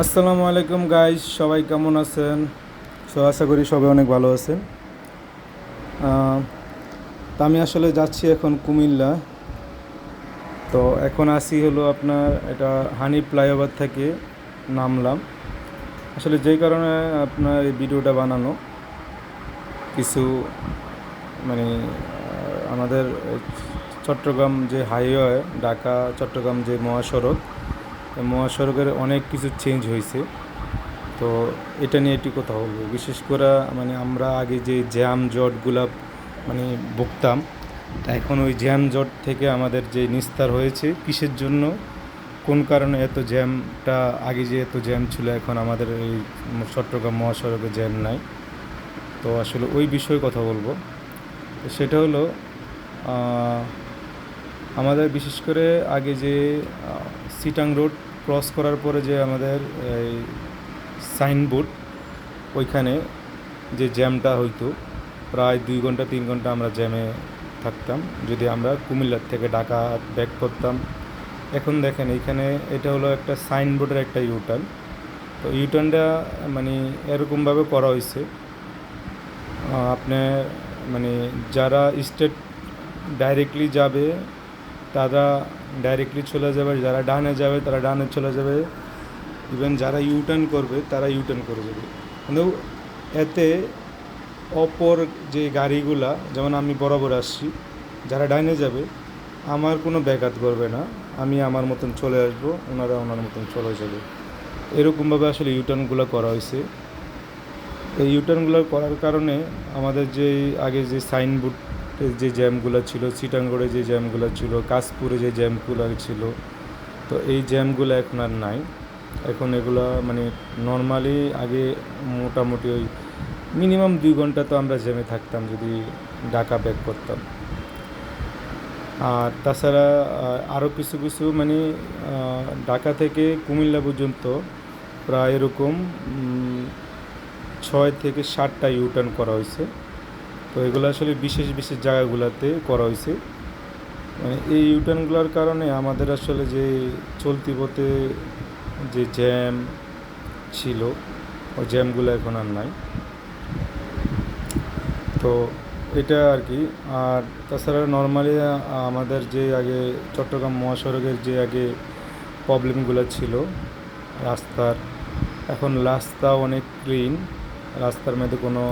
আসসালামু আলাইকুম গাইস সবাই কেমন আছেন? সো আশা করি সবাই অনেক ভালো আছেন। তা আমি আসলে যাচ্ছি এখন কুমিল্লা। তো এখন আসি হলো আপনার এটা হানি ফ্লাইওভার থেকে নামলাম। আসলে যেই কারণে আপনার এই ভিডিওটা বানানো, কিছু মানে আমাদের চট্টগ্রাম যে হাইওয়ে ঢাকা, চট্টগ্রাম যে মহাসড়ক মহাসড়কের অনেক কিছু চেঞ্জ হয়েছে। তো এটা নিয়ে একটু কথা বলব। বিশেষ করে মানে আমরা আগে যে জ্যাম জটগুলা মানে ভুগতাম এখন ওই জ্যাম জট থেকে আমাদের যে নিস্তার হয়েছে, কিসের জন্য? কোন কারণে এত জ্যামটা আগে যে এত জ্যাম ছিল, এখন আমাদের এই চট্টগ্রাম মহাসড়কে জ্যাম নাই? তো আসলে ওই বিষয়ে কথা বলব। সেটা হলো আমাদের বিশেষ করে আগে যে সিটাং রোড ক্রস করার পরে যে আমাদের এই সাইনবোর্ড ওইখানে যে জ্যামটা হইতো প্রায় দুই ঘণ্টা তিন ঘণ্টা আমরা জ্যামে থাকতাম। যদি আমরা কুমিল্লার থেকে ঢাকা ব্যাক করতাম। এখন দেখেন এইখানে এটা হলো একটা সাইনবোর্ডের একটা ইউটার্ন তো ইউটার্নটা মানে এরকমভাবে করা হয়েছে আহ, আপনার মানে যারা স্টেট ডাইরেক্টলি যাবে তারা ডাইরেক্টলি চলে যাবে, যারা ডানে যাবে তারা ডানে চলে যাবে। ইভেন যারা ইউটার্ন করবে, তারা ইউটার্ন করে যাবে। কিন্তু এতে অপর যে গাড়িগুলা, যেমন আমি বরাবর আসছি, যারা ডাইনে যাবে, আমার কোনো ব্যাঘাত করবে না। আমি আমার মতন চলে আসব, ওনারা ওনার মতন চলে যাবে। এরকমভাবে আসলে ইউটার্নগুলো করা হয়েছে। এই ইউটার্নগুলো করার কারণে আমাদের যে, আগে যে সাইনবোর্ডের যে জ্যামগুলো ছিল, সিটাঙ্গড়ে যে জ্যামগুলো ছিল, কাশপুরে যে জ্যামগুলো ছিল, তো এই জ্যামগুলো এখন আর নাই। এখন এগুলো মানে নর্মালি আগে মোটামুটি ওই মিনিমাম দুই ঘণ্টা তো আমরা জ্যামে থাকতাম যদি ঢাকা ব্যাক করতাম। আর তাছাড়া আরও কিছু কিছু মানে ঢাকা থেকে কুমিল্লা পর্যন্ত প্রায় এরকম ছয় থেকে সাতটা ইউটার্ন করা হয়েছে। তো এগুলো আসলে বিশেষ বিশেষ জায়গাগুলোতে করা হয়েছে। মানে এই ইউটার্নগুলোর কারণে আমাদের আসলে যে চলতি পথে যে জ্যাম ছিল, ওই জ্যামগুলো এখন আর নাই। তো এটা আর কি। আর তাছাড়া নর্মালি আমাদের যে আগে চট্টগ্রাম মহাসড়কের যে আগে প্রবলেমগুলো ছিল, রাস্তার, এখন রাস্তা অনেক ক্লিন রাস্তার মধ্যে কোনো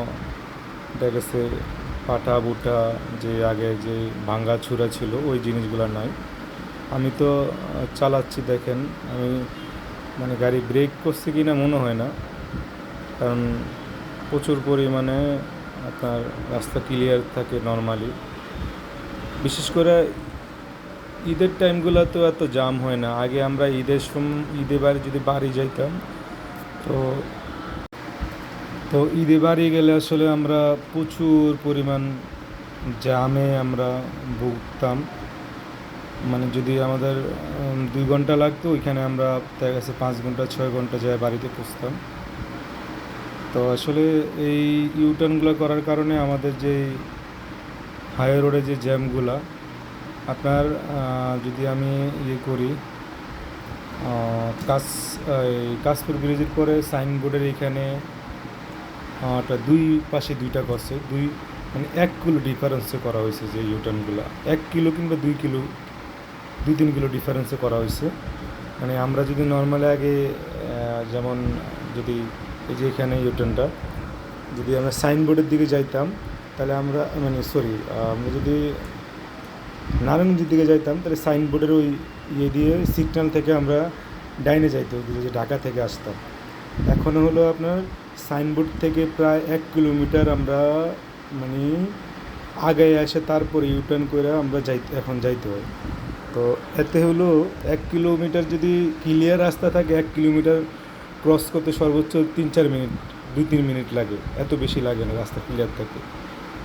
দেখা গেছে পাটা, বুটা, যে আগে যে ভাঙ্গা ছুরা ছিল, ওই জিনিসগুলো নাই। আমি তো চালাচ্ছি, দেখেন। আমি মানে গাড়ি ব্রেক করছে কি না মনে হয় না। কারণ প্রচুর পরিমাণে আপনার রাস্তা ক্লিয়ার থাকে নর্মালি বিশেষ করে ঈদের টাইমগুলো তো এত জাম হয় না। আগে আমরা ঈদের সম ঈদে বাড়ি যদি বাড়ি যাইতাম, তো তো ঈদে বাড়ি গেলে আসলে আমরা প্রচুর পরিমাণ জামে আমরা ভুগতাম। মানে যদি আমাদের দুই ঘণ্টা লাগতো, ওইখানে আমরা দেখা গেছে পাঁচ ঘণ্টা, ছয় ঘণ্টা যায় বাড়িতে পৌঁছতাম। তো আসলে এই ইউটার্নগুলো করার কারণে আমাদের যে হাই রোডে যে জ্যামগুলা, আপনার যদি আমি ইয়ে করি কাস কাশপুর ব্রিজের পরে সাইনবোর্ডের এখানে দুই পাশে দুইটা করছে দুই মানে এক কিলো ডিফারেন্সে করা হয়েছে যে ইউটার্নগুলো এক কিলো কিংবা দুই কিলো, দুই, তিন কিলো ডিফারেন্সে করা হয়েছে। মানে আমরা যদি নর্মালি আগে যেমন যদি এই যে এখানে ইউটার্নটা যদি আমরা সাইনবোর্ডের দিকে যাইতাম, তাহলে আমরা মানে সরি আমরা যদি নারায়ণগঞ্জের দিকে যাইতাম, তাহলে সাইনবোর্ডের ওই ইয়ে দিয়ে সিগন্যাল থেকে আমরা ডাইনে যাইতে হতো যে ঢাকা থেকে আসতাম। এখন হলো আপনার সাইনবোর্ড থেকে প্রায় এক কিলোমিটার আমরা মানে আগে এসে তারপরে ইউটার্ন করে আমরা যাইতে, এখন যাইতে হয়। তো এতে হলো এক কিলোমিটার যদি ক্লিয়ার রাস্তা থাকে, এক কিলোমিটার ক্রস করতে সর্বোচ্চ তিন চার মিনিট দুই তিন মিনিট লাগে। এত বেশি লাগে না রাস্তা ক্লিয়ার থাকে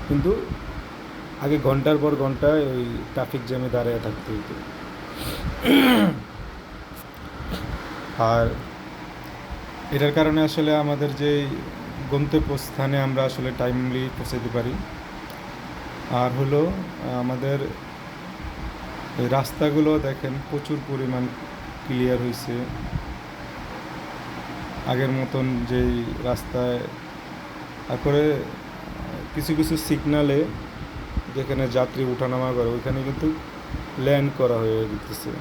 কিন্তু আগে ঘণ্টার পর ঘণ্টা ওই ট্রাফিক জ্যামে দাঁড়িয়ে থাকতে হতো আর এটার কারণে আসলে আমাদের যে গন্তব্য স্থানে আমরা আসলে টাইমলি পৌঁছাতে পারি। আর হলো, আমাদের রাস্তাগুলো দেখেন প্রচুর পরিমাণ ক্লিয়ার হয়েছে আগের মতন যেই রাস্তায়, তারপরে কিছু কিছু সিগনালে যেখানে যাত্রী ওঠানামা করে, ওইখানে কিন্তু ল্যান্ড করা হয়ে যেতেছে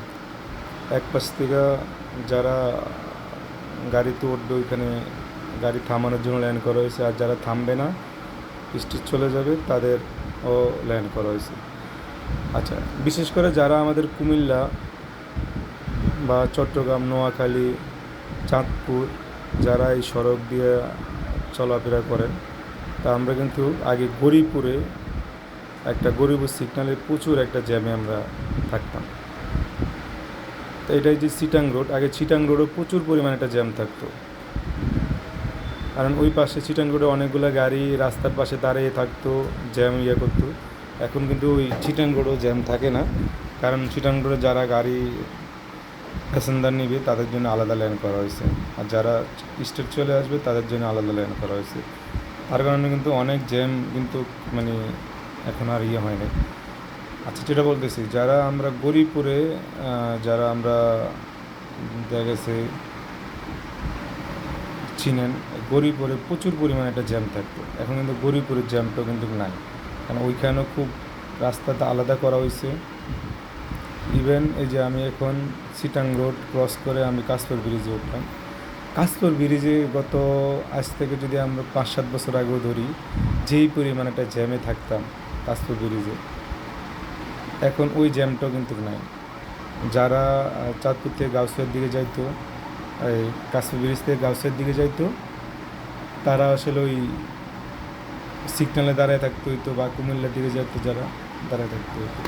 এক পাশ থেকে যারা গাড়িতে উঠবে ওইখানে গাড়ি থামানোর জন্য ল্যান্ড করা হয়েছে। আর যারা থামবে না স্ট্রিট চলে যাবে তাদেরও ল্যান্ড করা হয়েছে। আচ্ছা বিশেষ করে যারা আমাদের কুমিল্লা বা চট্টগ্রাম, নোয়াখালী, চাঁদপুর, যারা এই সড়ক দিয়ে চলাফেরা করেন তা আমরা কিন্তু আগে গরিপুরে একটা গরিবুর সিগনালে প্রচুর একটা জ্যামে আমরা থাকতাম। তো এটাই যে চিটাং রোড আগে চিটাং রোডও প্রচুর পরিমাণে একটা জ্যাম থাকতো। কারণ ওই পাশে চিটাং রোডে অনেকগুলো গাড়ি রাস্তার পাশে দাঁড়িয়ে থাকতো জ্যাম ইয়ে করতো। এখন কিন্তু ওই চিটাং রোডও জ্যাম থাকে না। কারণ চিটাং রোডে যারা গাড়ি প্যাসেঞ্জার নিবে, তাদের জন্য আলাদা লাইন করা হয়েছে। আর যারা স্টেট চলে আসবে, তাদের জন্য আলাদা লাইন করা হয়েছে। তার কারণে কিন্তু অনেক জ্যাম কিন্তু মানে এখন আর ইয়ে হয় না আচ্ছা যেটা বলতেছি যারা আমরা গরিপুরে আহ, যারা আমরা দেখা গেছে চিনেন গরিপুরে প্রচুর পরিমাণে একটা জ্যাম থাকতো। এখন কিন্তু গরিপুরের জ্যামটাও কিন্তু নাই। কারণ ওইখানেও খুব রাস্তাটা আলাদা করা হয়েছে। ইভেন এই যে আমি এখন সিটাং রোড ক্রস করে আমি কাশপুর ব্রিজে উঠলাম। কাশপুর ব্রিজে গত আজ থেকে যদি আমরা পাঁচ সাত বছর আগেও ধরি যেই পরিমাণ একটা জ্যামে থাকতাম কাশপুর ব্রিজে এখন ওই জ্যামটাও কিন্তু নাই। যারা চাঁদপুর থেকে গাউসিয়ার দিকে যাইতো, এই কাশপুর ব্রিজ থেকে গাউসিয়ার দিকে যাইতো, তারা আসলে ওই সিগনালে দাঁড়ায় থাকতে হইতো বা কুমিল্লার দিকে যেত যারা, দাঁড়ায় থাকতে হইতো।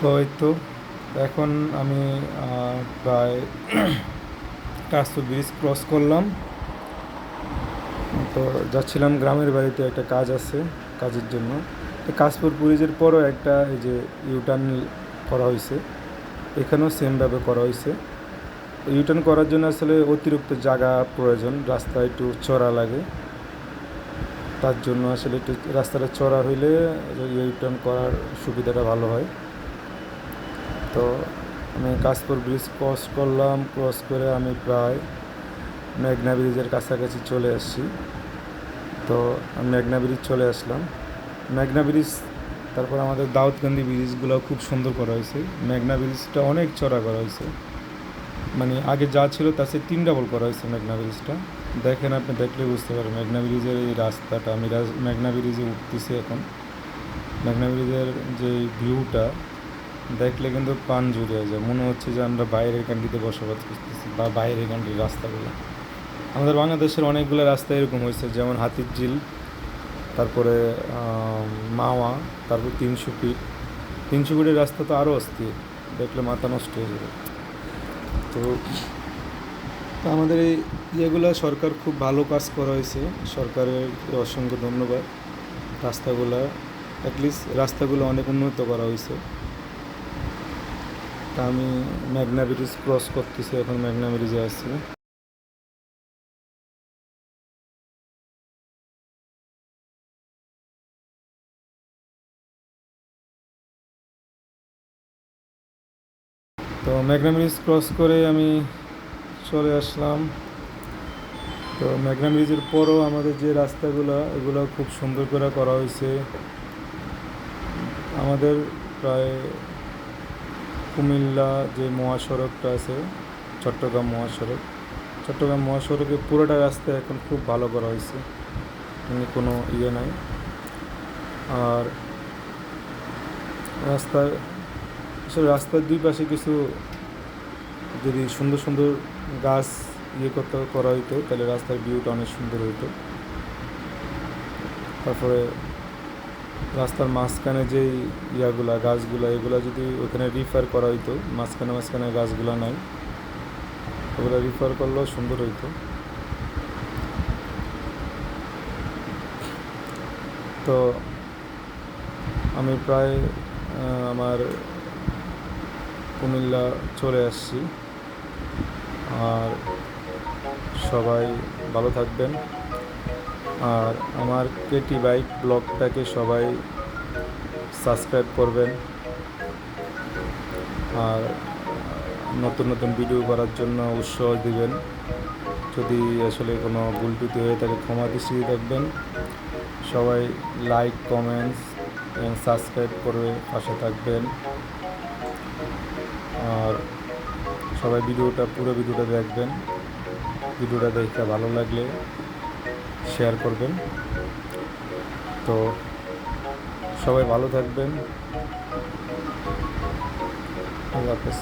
তো এই তো, এখন আমি প্রায় কাশপুর ব্রিজ ক্রস করলাম। তো যাচ্ছিলাম গ্রামের বাড়িতে একটা কাজ আছে, কাজের জন্য। কাশপুর ব্রিজের পরও একটা এই যে ইউটার্ন করা হয়েছে। এখানেও সেমভাবে করা হয়েছে। ইউটার্ন করার জন্য আসলে অতিরিক্ত জায়গা প্রয়োজন, রাস্তা একটু চড়া লাগে। তার জন্য আসলে একটু রাস্তাটা চড়া হইলে ইউটার্ন করার সুবিধাটা ভালো হয়। তো আমি কাশপুর ব্রিজ ক্রস করলাম ক্রস করে আমি প্রায় মেঘনা ব্রিজের কাছাকাছি চলে আসছি। তো আমি মেঘনা ব্রিজ চলে আসলাম। মেঘনা ব্রিজ, তারপর আমাদের দাউদকান্দি ব্রিজগুলো খুব সুন্দর করা হয়েছে। মেঘনা ব্রিজটা অনেক চড়া করা হয়েছে। মানে আগে যা ছিল তার চেয়ে তিন ডাবল করা হয়েছে মেঘনা ব্রিজটা। দেখেন আপনি দেখলে বুঝতে পারেন মেঘনা ব্রিজের এই রাস্তাটা আমি মেঘনা ব্রিজে উঠতেছি এখন। মেঘনা ব্রিজের যে ভিউটা, দেখলে কিন্তু পান জুড়ে যায়। মনে হচ্ছে যে আমরা বাইরের কান্ট্রিতে বসবাস করতেছি বা বাইরের কান্ট্রির রাস্তাগুলো। আমাদের বাংলাদেশের অনেকগুলো রাস্তা এরকম হয়েছে, যেমন হাতির ঝিল তারপরে মাওয়া, তারপর তিনশো ফিট তিনশো ফিটের রাস্তা তো আরও অস্থির, দেখলে মাথা নষ্ট হয়ে যাবে। তো আমাদের এই ইয়েগুলো সরকার খুব ভালো কাজ করা হয়েছে। সরকারের অসংখ্য ধন্যবাদ। রাস্তাগুলো অ্যাটলিস্ট রাস্তাগুলো অনেক উন্নত করা হয়েছে। তা আমি মেঘনা ব্রিজ ক্রস করতেছি, এখন মেঘনা ব্রিজে আসছি মেঘনা ব্রিজ ক্রস করে আমি চলে আসলাম। তো মেঘনা ব্রিজের পরও আমাদের যে রাস্তাগুলো, এগুলো খুব সুন্দর করে করা হয়েছে। আমাদের প্রায় কুমিল্লা যে মহাসড়কটা আছে, চট্টগ্রাম মহাসড়ক, চট্টগ্রাম মহাসড়কে পুরোটা রাস্তা এখন খুব ভালো করা হয়েছে। মানে কোনো ইয়ে নাই। আর রাস্তার আসলে রাস্তার দুই পাশে কিছু যদি সুন্দর সুন্দর গাছ ইয়ে করতে করা হইতো, তাহলে রাস্তার ভিউটা অনেক সুন্দর হইতো। তারপরে রাস্তার মাঝখানে যেই ইয়াগুলা, গাছগুলা, এগুলা যদি ওখানে রিফার করা হইতো, মাঝখানে মাঝখানে গাছগুলা নাই, ওগুলো রিফার করলেও সুন্দর হইতো। তো আমি প্রায় আমার কুমিল্লা চলে আসছি। আর সবাই ভালো থাকবেন। আর আমার কেটি বাইক ব্লগটাকে সবাই সাবস্ক্রাইব করবেন। আর নতুন নতুন ভিডিও করার জন্য উৎসাহ দিবেন। যদি আসলে কোনো ভুল হয়ে থাকে, ক্ষমা দৃষ্টিতে দেখবেন। সবাই লাইক, কমেন্টস এবং সাবস্ক্রাইব করে পাশে থাকবেন। আর সবাই ভিডিওটা, পুরো ভিডিওটা দেখবেন। ভিডিওটা দেখতে ভালো লাগলে শেয়ার করবেন। তো সবাই ভালো থাকবেন। আল্লাহ হাফেজ।